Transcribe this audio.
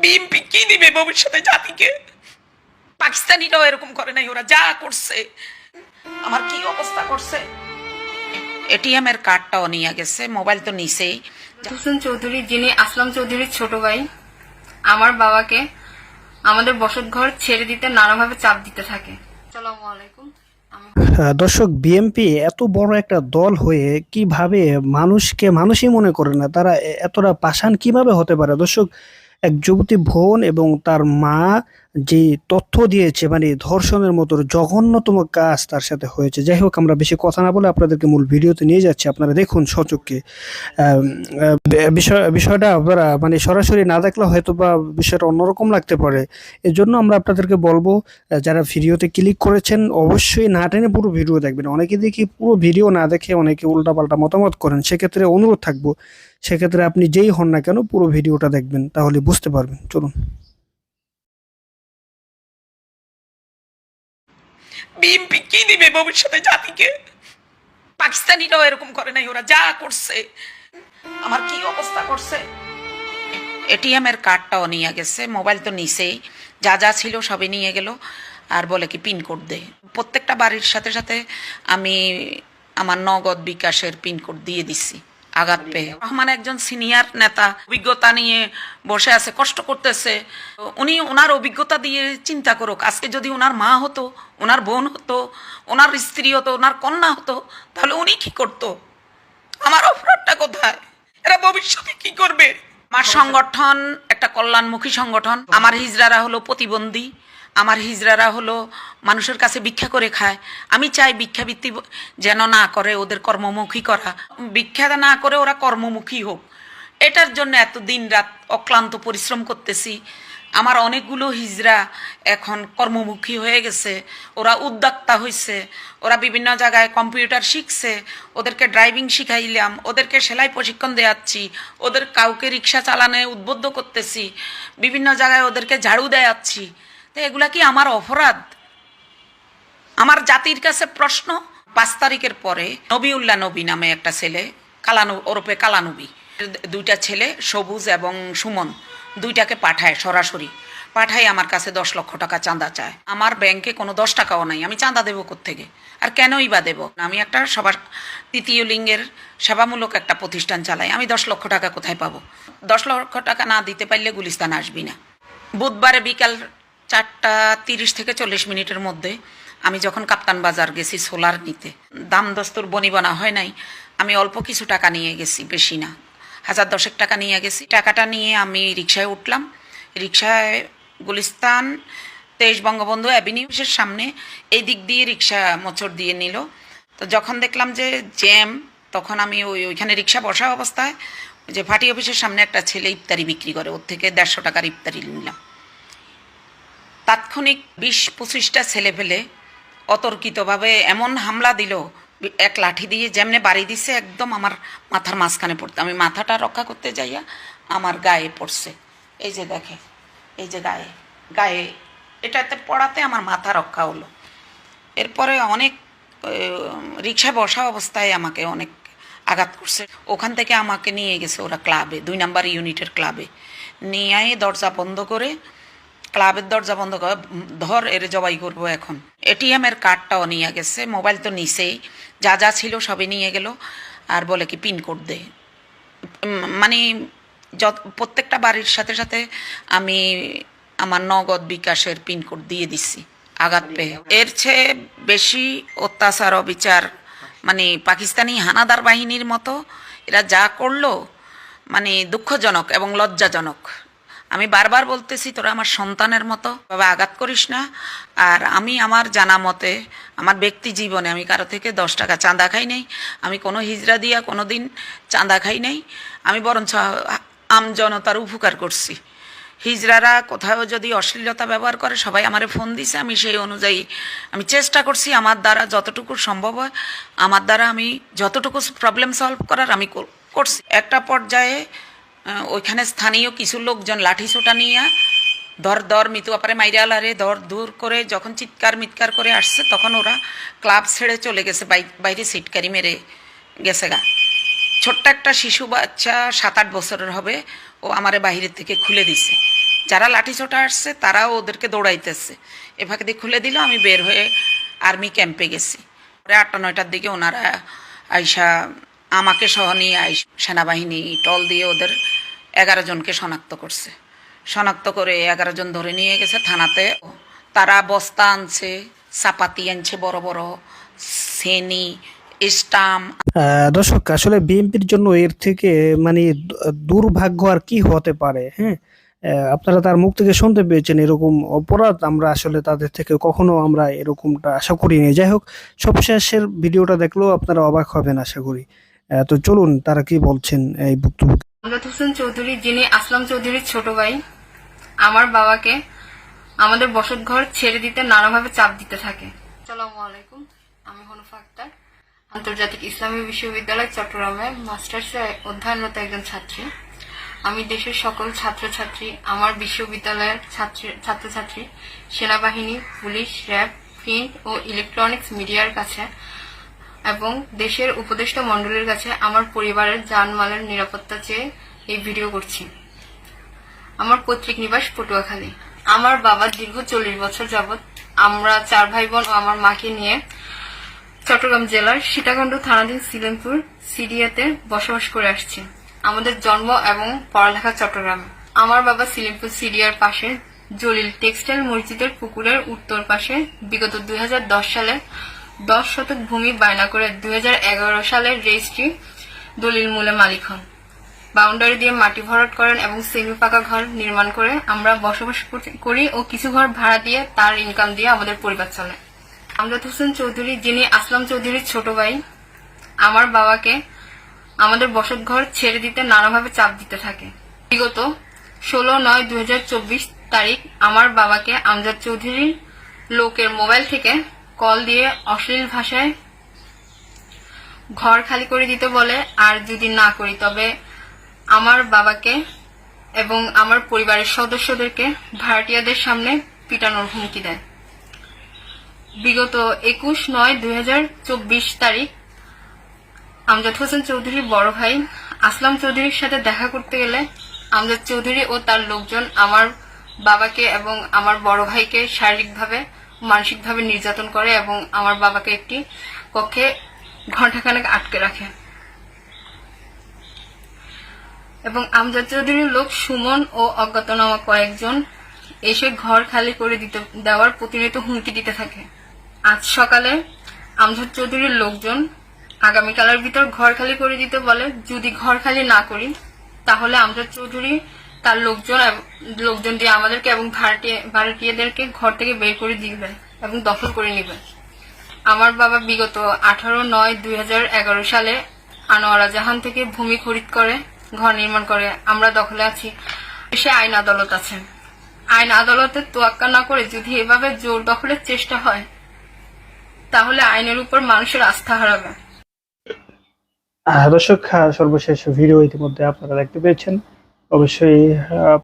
BNP কি দিবে ভবিষ্যতে জাতিকে। পাকিস্তানিরাও এরকম করে নাই ওরা যা করছে আমার কি অবস্থা করছে? এটিএম এর কার্ডটাও নিয়ে গেছে মোবাইল তো নিছেই। হোসেন চৌধুরী যিনি আসলাম চৌধুরীর ছোট ভাই আমার বাবাকে আমাদের বসত ঘর ছেড়ে দিতে নানাভাবে চাপ দিতে থাকে। আসসালামু আলাইকুম। দর্শক বিএমপি এত বড় একটা দল হয়ে কীভাবে মানুষকে মানুষই মনে করে না তারা এতটা পাষাণ কীভাবে হতে পারে? দর্শক এক যুবতী ভোন এবং তার মা যে তথ্য দিয়েছে মানে ধর্ষণের মতো জঘন্যতম কাজ তার সাথে হয়েছে। যাই হোক, আমরা বেশি কথা না বলে আপনাদেরকে মূল ভিডিওতে নিয়ে যাচ্ছি। আপনারা দেখুন সচককে। বিষয়, বিষয়টা আপনারা মানে সরাসরি না দেখলে হয়তো বা বিষয়টা অন্যরকম লাগতে পারে। এর জন্য আমরা আপনাদেরকে বলব যারা ভিডিওতে ক্লিক করেছেন, অবশ্যই না টেনে পুরো ভিডিও দেখবেন। অনেকে দেখি পুরো ভিডিও না দেখে অনেকে উল্টাপাল্টা মতামত করেন। সেক্ষেত্রে অনুরোধ থাকব, সেক্ষেত্রে আপনি যেই হন না কেন পুরো ভিডিওটা দেখবেন, তাহলে বুঝতে পারবেন। চলুন। বিএনপি কি দিবে ভবিষ্যতে জাতিকে। পাকিস্তানিরাও এরকম করে নাই, ওরা যা করছে, আমার কি অবস্থা করছে? এটিএম এর কার্ডটাও নিয়ে গেছে মোবাইল তো নিছেই, যা যা ছিল সবই নিয়ে গেল, আর বলে কি পিনকোড দে। প্রত্যেকটা বাড়ির সাথে সাথে আমি আমার নগদ বিকাশের পিনকোড দিয়ে দিছি। আঘাত পেয়ে। রহমান একজন সিনিয়র নেতা অভিজ্ঞতা নিয়ে বসে আছে কষ্ট করতেছে। উনি ওনার অভিজ্ঞতা দিয়ে চিন্তা করুক আজকে যদি ওনার মা হতো ওনার বোন হতো ওনার স্ত্রী হতো ওনার কন্যা হতো তাহলে উনি কি করতো? আমার অপরাধটা কোথায়? এরা ভবিষ্যতে কি করবে? আমার সংগঠন একটা কল্যাণমুখী সংগঠন আমার হিজড়ারা হলো প্রতিবন্ধী। আমার হিজড়ারা হলো মানুষের কাছে ভিক্ষা করে খায়। আমি চাই ভিক্ষাবৃত্তি যেন না করে ওদের কর্মমুখী করা। ভিক্ষা না করে ওরা কর্মমুখী হোক। এটার জন্য এত দিন রাত অক্লান্ত পরিশ্রম করতেছি। আমার অনেকগুলো হিজরা এখন কর্মমুখী হয়ে গেছে। ওরা উদ্যোক্তা হয়েছে ওরা বিভিন্ন জায়গায় কম্পিউটার শিখছে। ওদেরকে ড্রাইভিং শিখাইলাম। ওদেরকে সেলাই প্রশিক্ষণ দেওয়াচ্ছি ওদের কাউকে রিক্সা চালানে উদ্বুদ্ধ করতেছি। বিভিন্ন জায়গায় ওদেরকে ঝাড়ু দেয়াচ্ছি। তো এগুলা কি আমার অপরাধ? আমার জাতির কাছে প্রশ্ন। পাঁচ তারিখের পরে নবিউল্লাহ নবী নামে একটা ছেলে, কালানু, ওরফে কালানবী। দুইটা ছেলে, সবুজ এবং সুমন, দুইটাকে পাঠায় সরাসরি। পাঠায় আমার কাছে দশ লক্ষ টাকা চাঁদা চায়। আমার ব্যাংকে কোনো দশ টাকাও নাই, আমি চাঁদা দেবো থেকে আর কেনই বা দেবো? আমি একটা সবার তৃতীয় লিঙ্গের সেবামূলক একটা প্রতিষ্ঠান চালাই, আমি দশ লক্ষ টাকা কোথায় পাবো? দশ লক্ষ টাকা না দিতে পারলে গুলিস্তান আসবি না। বুধবারে বিকাল চারটা তিরিশ থেকে চল্লিশ মিনিটের মধ্যে আমি যখন কাপ্তান বাজার গেছি সোলার নিতে। দাম দস্তুর বনিবনা হয় নাই। আমি অল্প কিছু টাকা নিয়ে গেছি, বেশি না। হাজার দশেক টাকা নিয়ে গেছি। টাকাটা নিয়ে আমি রিক্সায় উঠলাম। রিক্সায় গুলিস্তান, তেইশ বঙ্গবন্ধু অ্যাভিনিউসের সামনে এই দিক দিয়ে রিক্সা মোচড় দিয়ে নিল। তো যখন দেখলাম যে জ্যাম, তখন আমি ওই ওইখানে রিক্সা বসা অবস্থায় যে ফাটি অফিসের সামনে একটা ছেলে ইফতারি বিক্রি করে। ওর থেকে দেড়শো টাকার ইফতারি নিলাম। তাৎক্ষণিক বিশ পঁচিশটা ছেলে ফেলে অতর্কিতভাবে এমন হামলা দিল, এক লাঠি দিয়ে যেমনে বাড়ি দিছে, একদম আমার মাথার মাঝখানে পড়তে। আমি মাথাটা রক্ষা করতে যাইয়া আমার গায়ে পড়ছে। এই যে দেখে, এই যে গায়ে গায়ে, এটাতে পড়াতে আমার মাথা রক্ষা হলো। এরপরে অনেক রিক্সা বসা অবস্থায় আমাকে অনেক আঘাত করছে। ওখান থেকে আমাকে নিয়ে গেছে ওরা ক্লাবে, দুই নাম্বার ইউনিটের ক্লাবে। নিয়ে দরজা বন্ধ করে ক্লাবের দরজা বন্ধ করে, ধর এর জবাই করব এখন। এটিএম এর কার্ডটাও নিয়ে গেছে মোবাইল তো নিছেই, যা যা ছিল সবই নিয়ে গেল, আর বলে কি পিনকোড দে। মানে যত, প্রত্যেকটা বাড়ির সাথে সাথে আমি আমার নগদ বিকাশের পিনকোড দিয়ে দিছি, আঘাত পেয়ে। এর চেয়ে বেশি অত্যাচার, অবিচার মানে পাকিস্তানি হানাদার বাহিনীর মতো, এরা যা করল মানে দুঃখজনক এবং লজ্জাজনক। আমি বারবার বলতেছি, তোরা আমার সন্তানের মতো, বাবা আঘাত করিস না। আর আমি আমার জানা মতে, আমার ব্যক্তি জীবনে আমি কারও থেকে দশ টাকা চাঁদা খাই নাই, আমি কোনো হিজড়া দিয়া কোনো দিন চাঁদা খাই নাই, আমি বরঞ্চ আম জনতার উপকার করছি। হিজড়ারা কোথাও যদি অশ্লীলতা ব্যবহার করে, সবাই আমারে ফোন দিছে, আমি সেই অনুযায়ী আমি চেষ্টা করছি আমার দ্বারা যতটুকু সম্ভব হয়, আমার দ্বারা আমি যতটুকু প্রবলেম সলভ করার আমি কর- করছি। একটা পর্যায়ে ওইখানে স্থানীয় কিছু লোকজন লাঠি ছোটা নিয়ে দর দর মিতু আপারে মাইরালারে দর দূর করে যখন চিৎকার মিৎকার করে আসছে, তখন ওরা ক্লাব ছেড়ে চলে গেছে বাইরে সিটকারি মেরে গেছে গা। ছোট্ট একটা শিশু বাচ্চা সাত আট বছরের হবে, ও আমারে বাহিরের থেকে খুলে দিছে। যারা লাঠিচোটা আসছে, তারাও ওদেরকে দৌড়াইতেছে। এ দিয়ে খুলে দিল, আমি বের হয়ে আর্মি ক্যাম্পে গেছি। পরে আটটা নয়টার দিকে ওনারা আইসা আমাকে সহ নিয়ে আইস। সেনাবাহিনী টল দিয়ে ওদের এগারো জনকে শনাক্ত করছে। শনাক্ত করে এগারো জন ধরে নিয়ে গেছে থানাতে। তারা বস্তা আনছে চাপাতি আনছে বড় বড় সেনি স্টাম। আহ, দর্শক আসলে বিএনপির জন্য এর থেকে মানে দুর্ভাগ্য আর কি হতে পারে হ্যাঁ? আপনারা তার মুখ থেকে শুনতে পেয়েছেন এরকম অপরাধ আমরা আসলে তাদের থেকে কখনো আমরা এরকমটা আশা করিনি। যাই হোক সবশেষের ভিডিওটা দেখলেও আপনারা অবাক হবেন আশা করি। তো চলুন, তারা কি বলছেন এই আমজাদ হোসেন চৌধুরী, যিনি আসলাম চৌধুরীর ছোট ভাই, আমার বাবাকে আমাদের বসত ঘর ছেড়ে দিতে নানাভাবে চাপ দিতে থাকে। আলাইকুম, আমি হনুফা আক্তার, আন্তর্জাতিক ইসলামী বিশ্ববিদ্যালয় চট্টগ্রামে মাস্টার্সে অধ্যয়নরত একজন ছাত্রী। আমি দেশের সকল ছাত্রছাত্রী, আমার বিশ্ববিদ্যালয়ের ছাত্রী, ছাত্রছাত্রী, সেনাবাহিনী, পুলিশ, র্যাব, প্রিন্ট ও ইলেকট্রনিক্স মিডিয়ার কাছে এবং দেশের উপদেষ্টা মণ্ডলীর কাছে আমার পরিবারের জানমালের নিরাপত্তা চেয়ে এই ভিডিও করছি। আমার পৈতৃক নিবাস পটুয়াখালী। আমার বাবা দীর্ঘ চল্লিশ বছর যাবৎ আমরা চার ভাই বোন ও আমার মাকে নিয়ে চট্টগ্রাম জেলার সীতাকুণ্ড থানাধীন সিলেমপুর সিডিয়াতে বসবাস করে আসছি। আমাদের জন্ম এবং পড়ালেখা চট্টগ্রামে। আমার বাবা সিলেমপুর সিডিয়ার পাশে জলিল টেক্সটাইল মসজিদের পুকুরের উত্তর পাশে বিগত দুই হাজার দশ সালে দশ শতক ভূমি বায়না করে দুই সালের রেজিস্ট্রি দলিল মূলে মালিক হন। বাউন্ডারি দিয়ে মাটি ভরাট করেন এবং সেমি পাকা ঘর নির্মাণ করে আমরা বসবাস করি ও কিছু ঘর ভাড়া দিয়ে তার ইনকাম দিয়ে আমাদের পরিবার চলে। আমজাদ হোসেন চৌধুরী, যিনি আসলাম চৌধুরীর ছোট ভাই, আমার বাবাকে আমাদের বসত ঘর ছেড়ে দিতে নানাভাবে চাপ দিতে থাকে। বিগত ষোলো নয় দুই তারিখ আমার বাবাকে আমজাদ চৌধুরীর লোকের মোবাইল থেকে কল দিয়ে অশ্লীল ভাষায় ঘর খালি করে দিতে বলে, আর যদি না করি, তবে আমার বাবাকে এবং আমার পরিবারের সদস্যদেরকে ভাড়াটিয়াদের সামনে পিটানোর হুমকি দেয়। বিগত একুশ নয় দুই তারিখ, আমজাদ হোসেন চৌধুরীর বড় ভাই আসলাম চৌধুরীর সাথে দেখা করতে গেলে আমজাদ চৌধুরী ও তার লোকজন আমার বাবাকে এবং আমার বড় ভাইকে শারীরিকভাবে মানসিকভাবে নির্যাতন করে এবং আমার বাবাকে একটি কক্ষে ঘণ্টাখানেক আটকে রাখে। এবং আমজাদ চৌধুরীর লোক সুমন ও অজ্ঞাতনামা কয়েকজন এসে ঘর খালি করে দিতে দেওয়ার প্রতিনিয়ত হুমকি দিতে থাকে। আজ সকালে আমজাদ চৌধুরীর লোকজন আগামীকালের ভিতর ঘর খালি করে দিতে বলে, যদি ঘর খালি না করি, তাহলে আমজাদ চৌধুরী তার লোকজন লোকজন দিয়ে আমাদেরকে এবং ভাড়াটিয়াদেরকে ঘর থেকে বের করে দিবে এবং দখল করে নেবে। আমার বাবা বিগত আঠারো নয় দুই সালে আনোয়ারা জাহান থেকে ভূমি খরিদ করে, ঘর নির্মাণ করে। আমরা দখলে আছি। দেশে আইন আদালত আছে। আইন আদালতের তোয়াক্কা না করে যদি এভাবে জোর দখলের চেষ্টা হয়, তাহলে আইনের উপর মানুষের আস্থা হারাবে। দর্শক সর্বশেষ ভিডিও ইতিমধ্যে আপনারা দেখতে পেয়েছেন। অবশ্যই